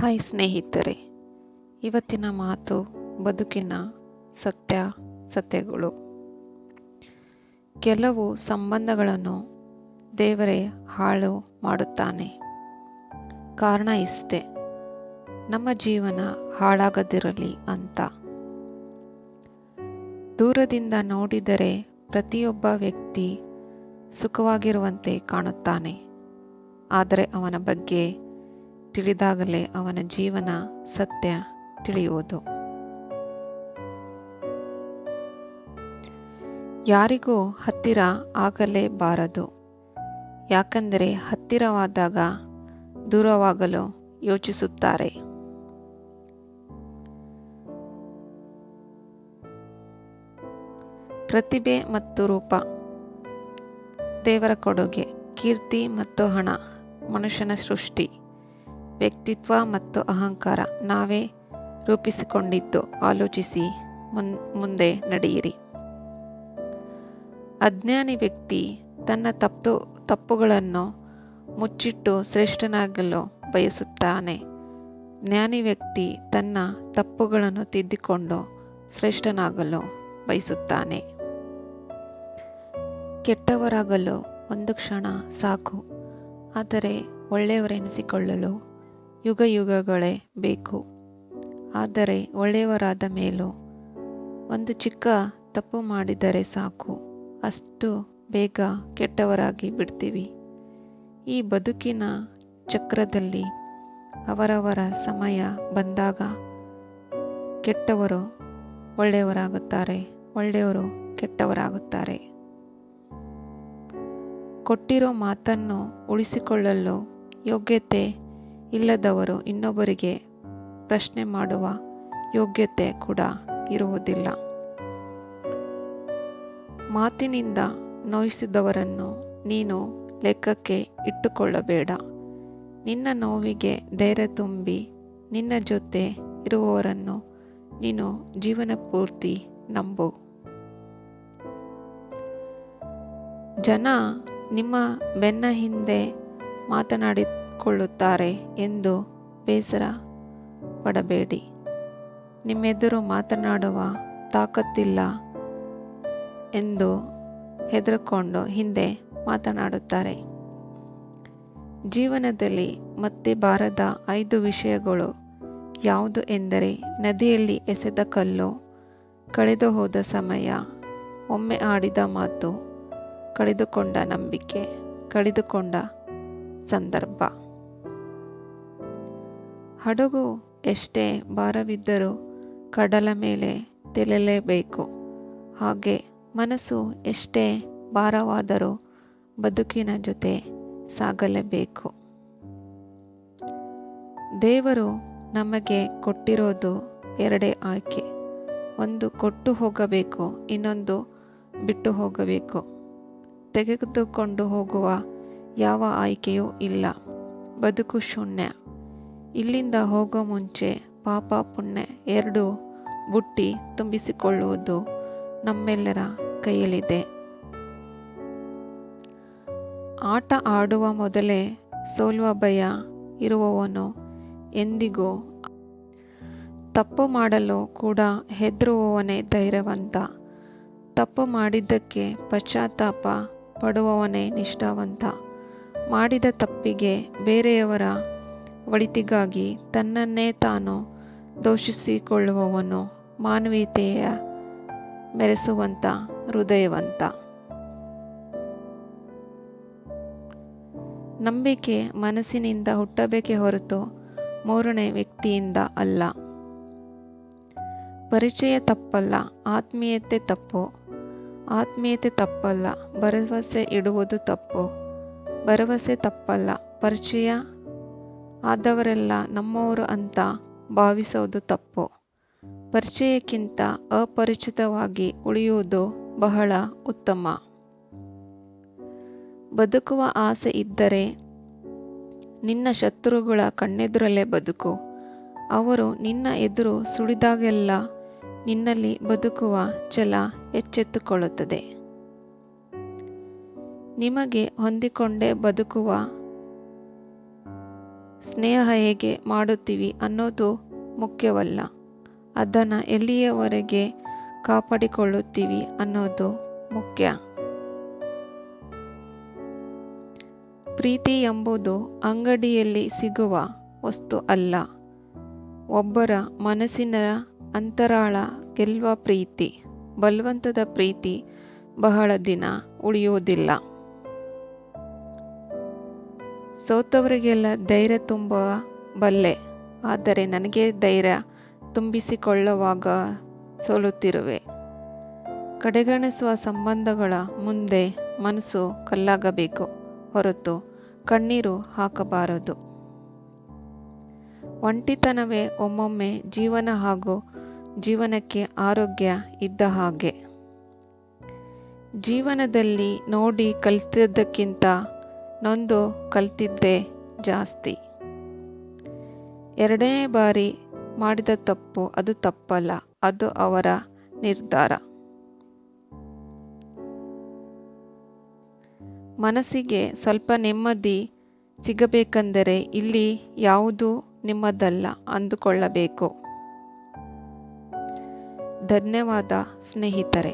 Hi ಸ್ನೇಹಿತರೆ, ಇವತ್ತಿನ ಮಾತು ಬದುಕಿನ ಸತ್ಯ ಸತ್ಯಗಳು. ಕೆಲವು ಸಂಬಂಧಗಳನ್ನು ದೇವರೇ ಹಾಳು ಮಾಡುತ್ತಾನೆ. ಕಾರಣ ಇಷ್ಟೇ, ನಮ್ಮ ಜೀವನ ಹಾಳಾಗದಿರಲಿ ಅಂತ. ದೂರದಿಂದ ನೋಡಿದರೆ ಪ್ರತಿಯೊಬ್ಬ ವ್ಯಕ್ತಿ ಸುಖವಾಗಿರುವಂತೆ ಕಾಣುತ್ತಾನೆ. ಆದರೆ ಅವನ ಬಗ್ಗೆ ತಿಳಿದಾಗಲೇ ಅವನ ಜೀವನ ಸತ್ಯ ತಿಳಿಯುವುದು. ಯಾರಿಗೂ ಹತ್ತಿರ ಆಗಲೇಬಾರದು. ಯಾಕಂದರೆ ಹತ್ತಿರವಾದಾಗ ದೂರವಾಗಲು ಯೋಚಿಸುತ್ತಾರೆ. ಪ್ರತಿಭೆ ಮತ್ತು ರೂಪ. ದೇವರ ಕೊಡುಗೆ, ಕೀರ್ತಿ ಮತ್ತು ಹಣ, ಮನುಷ್ಯನ ಸೃಷ್ಟಿ. ವ್ಯಕ್ತಿತ್ವ ಮತ್ತು ಅಹಂಕಾರ ನಾವೇ ರೂಪಿಸಿಕೊಂಡಿದ್ದು. ಆಲೋಚಿಸಿ ಮುನ್, ಮುಂದೆ ನಡೆಯಿರಿ. ಅಜ್ಞಾನಿ ವ್ಯಕ್ತಿ ತನ್ನ ತಪ್ಪು, ತಪ್ಪುಗಳನ್ನು ಮುಚ್ಚಿಟ್ಟು ಶ್ರೇಷ್ಠನಾಗಲು ಬಯಸುತ್ತಾನೆ. ಜ್ಞಾನಿ ವ್ಯಕ್ತಿ ತನ್ನ ತಪ್ಪುಗಳನ್ನು ತಿದ್ದಿಕೊಂಡು ಶ್ರೇಷ್ಠನಾಗಲು ಬಯಸುತ್ತಾನೆ. ಕೆಟ್ಟವರಾಗಲು ಒಂದು ಕ್ಷಣ ಸಾಕು, ಆದರೆ ಒಳ್ಳೆಯವರೆನಿಸಿಕೊಳ್ಳಲು ಯುಗ ಯುಗಗಳೇ ಬೇಕು. ಆದರೆ ಒಳ್ಳೆಯವರಾದ ಮೇಲೂ ಒಂದು ಚಿಕ್ಕ ತಪ್ಪು ಮಾಡಿದರೆ ಸಾಕು. ಅಷ್ಟು ಬೇಗ ಕೆಟ್ಟವರಾಗಿ ಬಿಡ್ತೀವಿ. ಈ ಬದುಕಿನ ಚಕ್ರದಲ್ಲಿ ಅವರವರ ಸಮಯ ಬಂದಾಗ ಕೆಟ್ಟವರು ಒಳ್ಳೆಯವರಾಗುತ್ತಾರೆ, ಒಳ್ಳೆಯವರು ಕೆಟ್ಟವರಾಗುತ್ತಾರೆ. ಕೊಟ್ಟಿರೋ ಮಾತನ್ನು ಉಳಿಸಿಕೊಳ್ಳಲು ಯೋಗ್ಯತೆ ಇಲ್ಲದವರು ಇನ್ನೊಬ್ಬರಿಗೆ ಪ್ರಶ್ನೆ ಮಾಡುವ ಯೋಗ್ಯತೆ ಕೂಡ ಇರುವುದಿಲ್ಲ. ಮಾತಿನಿಂದ ನೋಯಿಸಿದವರನ್ನು ನೀನು ಲೆಕ್ಕಕ್ಕೆ ಇಟ್ಟುಕೊಳ್ಳಬೇಡ. ನಿನ್ನ ನೋವಿಗೆ ಧೈರ್ಯ ತುಂಬಿ ನಿನ್ನ ಜೊತೆ ಇರುವವರನ್ನು ನೀನು ಜೀವನ ಪೂರ್ತಿ ನಂಬು. ಜನ ನಿಮ್ಮ ಬೆನ್ನ ಹಿಂದೆ ಮಾತನಾಡಿಕೊಳ್ಳುತ್ತಾರೆ ಎಂದು ಬೇಸರ ಪಡಬೇಡಿ. ನಿಮ್ಮೆದುರು ಮಾತನಾಡುವ ತಾಕತ್ತಿಲ್ಲ ಎಂದು ಹೆದರಿಕೊಂಡು ಹಿಂದೆ ಮಾತನಾಡುತ್ತಾರೆ. ಜೀವನದಲ್ಲಿ ಮತ್ತೆ ಬಾರದ ಐದು ವಿಷಯಗಳು ಯಾವುದು ಎಂದರೆ ನದಿಯಲ್ಲಿ ಎಸೆದ ಕಲ್ಲು ಕಳೆದು ಹೋದ ಸಮಯ, ಒಮ್ಮೆ ಆಡಿದ ಮಾತು, ಕಳೆದುಕೊಂಡ ನಂಬಿಕೆ, ಕಳೆದುಕೊಂಡ ಸಂದರ್ಭ. ಹಡಗು ಎಷ್ಟೇ ಭಾರವಿದ್ದರೂ ಕಡಲ ಮೇಲೆ ತೆಲೆಲೇಬೇಕು. ಹಾಗೆ ಮನಸ್ಸು ಎಷ್ಟೇ ಭಾರವಾದರೂ ಬದುಕಿನ ಜೊತೆ ಸಾಗಲೇಬೇಕು. ದೇವರು ನಮಗೆ ಕೊಟ್ಟಿರೋದು ಎರಡೇ ಆಯ್ಕೆ. ಒಂದು ಕೊಟ್ಟು ಹೋಗಬೇಕು, ಇನ್ನೊಂದು ಬಿಟ್ಟು ಹೋಗಬೇಕು. ತೆಗೆದುಕೊಂಡು ಹೋಗುವ ಯಾವ ಆಯ್ಕೆಯೂ ಇಲ್ಲ. ಬದುಕು ಶೂನ್ಯ. ಇಲ್ಲಿಂದ ಹೋಗೋ ಮುಂಚೆ ಪಾಪ ಪುಣ್ಯ ಎರಡು ಬುಟ್ಟಿ ತುಂಬಿಸಿಕೊಳ್ಳುವುದು ನಮ್ಮೆಲ್ಲರ ಕೈಯಲ್ಲಿದೆ. ಆಟ ಆಡುವ ಮೊದಲೇ ಸೋಲುವ ಭಯ ಇರುವವನು ಎಂದಿಗೂ ತಪ್ಪು ಮಾಡಲು ಕೂಡ ಹೆದರುವವನೇ ಧೈರ್ಯವಂತ. ತಪ್ಪು ಮಾಡಿದ್ದಕ್ಕೆ ಪಶ್ಚಾತ್ತಾಪ ಪಡುವವನೇ ನಿಷ್ಠಾವಂತ. ಮಾಡಿದ ತಪ್ಪಿಗೆ ಬೇರೆಯವರ ಒಳಿತಿಗಾಗಿ ತನ್ನನ್ನೇ ತಾನು ದೋಷಿಸಿಕೊಳ್ಳುವವನು ಮಾನವೀಯತೆಯ ಮೆರೆಸುವಂಥ ಹೃದಯವಂತ. ನಂಬಿಕೆ ಮನಸ್ಸಿನಿಂದ ಹುಟ್ಟಬೇಕೆ ಹೊರತು ಮೂರನೇ ವ್ಯಕ್ತಿಯಿಂದ ಅಲ್ಲ. ಪರಿಚಯ ತಪ್ಪಲ್ಲ, ಆತ್ಮೀಯತೆ ತಪ್ಪು. ಆತ್ಮೀಯತೆ ತಪ್ಪಲ್ಲ, ಭರವಸೆ ಇಡುವುದು ತಪ್ಪು. ಭರವಸೆ ತಪ್ಪಲ್ಲ, ಪರಿಚಯ ಆದವರೆಲ್ಲ ನಮ್ಮವರು ಅಂತ ಭಾವಿಸೋದು ತಪ್ಪು. ಪರಿಚಯಕ್ಕಿಂತ ಅಪರಿಚಿತವಾಗಿ ಉಳಿಯುವುದು ಬಹಳ ಉತ್ತಮ. ಬದುಕುವ ಆಸೆ ಇದ್ದರೆ ನಿನ್ನ ಶತ್ರುಗಳ ಕಣ್ಣೆದುರಲ್ಲೇ ಬದುಕು. ಅವರು ನಿನ್ನ ಎದುರು ಸುಳಿದಾಗೆಲ್ಲ ನಿನ್ನಲ್ಲಿ ಬದುಕುವ ಛಲ ಎಚ್ಚೆತ್ತುಕೊಳ್ಳುತ್ತದೆ. ನಿಮಗೆ ಹೊಂದಿಕೊಂಡೇ ಬದುಕುವ ಸ್ನೇಹ ಹೇಗೆ ಮಾಡುತ್ತೀವಿ ಅನ್ನೋದು ಮುಖ್ಯವಲ್ಲ. ಅದನ್ನು ಎಲ್ಲಿಯವರೆಗೆ ಕಾಪಾಡಿಕೊಳ್ಳುತ್ತೀವಿ ಅನ್ನೋದು ಮುಖ್ಯ. ಪ್ರೀತಿ ಎಂಬುದು ಅಂಗಡಿಯಲ್ಲಿ ಸಿಗುವ ವಸ್ತು ಅಲ್ಲ. ಒಬ್ಬರ ಮನಸ್ಸಿನ ಅಂತರಾಳ ಗೆಲ್ಲುವ ಪ್ರೀತಿ, ಬಲವಂತದ ಪ್ರೀತಿ ಬಹಳ ದಿನ ಉಳಿಯುವುದಿಲ್ಲ. ಸೋತವರಿಗೆಲ್ಲ ಧೈರ್ಯ ತುಂಬ ಬಲ್ಲೆ. ಆದರೆ ನನಗೆ ಧೈರ್ಯ ತುಂಬಿಸಿಕೊಳ್ಳುವಾಗ ಸೋಲುತ್ತಿರುವೆ. ಕಡೆಗಣಿಸುವ ಸಂಬಂಧಗಳ ಮುಂದೆ ಮನಸ್ಸು ಕಲ್ಲಾಗಬೇಕು. ಹೊರತು ಕಣ್ಣೀರು ಹಾಕಬಾರದು. ಒಂಟಿತನವೇ ಒಮ್ಮೊಮ್ಮೆ ಜೀವನ ಹಾಗೂ ಜೀವನಕ್ಕೆ ಆರೋಗ್ಯ ಇದ್ದ ಹಾಗೆ. ಜೀವನದಲ್ಲಿ ನೋಡಿ ಕಲಿತದ್ದಕ್ಕಿಂತ ನೊಂದು ಕಲ್ತಿದ್ದೇ ಜಾಸ್ತಿ. ಎರಡನೇ ಬಾರಿ ಮಾಡಿದ ತಪ್ಪು ಅದು ತಪ್ಪಲ್ಲ, ಅದು ಅವರ ನಿರ್ಧಾರ. ಮನಸ್ಸಿಗೆ ಸ್ವಲ್ಪ ನೆಮ್ಮದಿ ಸಿಗಬೇಕೆಂದರೆ ಇಲ್ಲಿ ಯಾವುದೂ ನಿಮ್ಮದಲ್ಲ ಅಂದುಕೊಳ್ಳಬೇಕು. ಧನ್ಯವಾದ ಸ್ನೇಹಿತರೆ.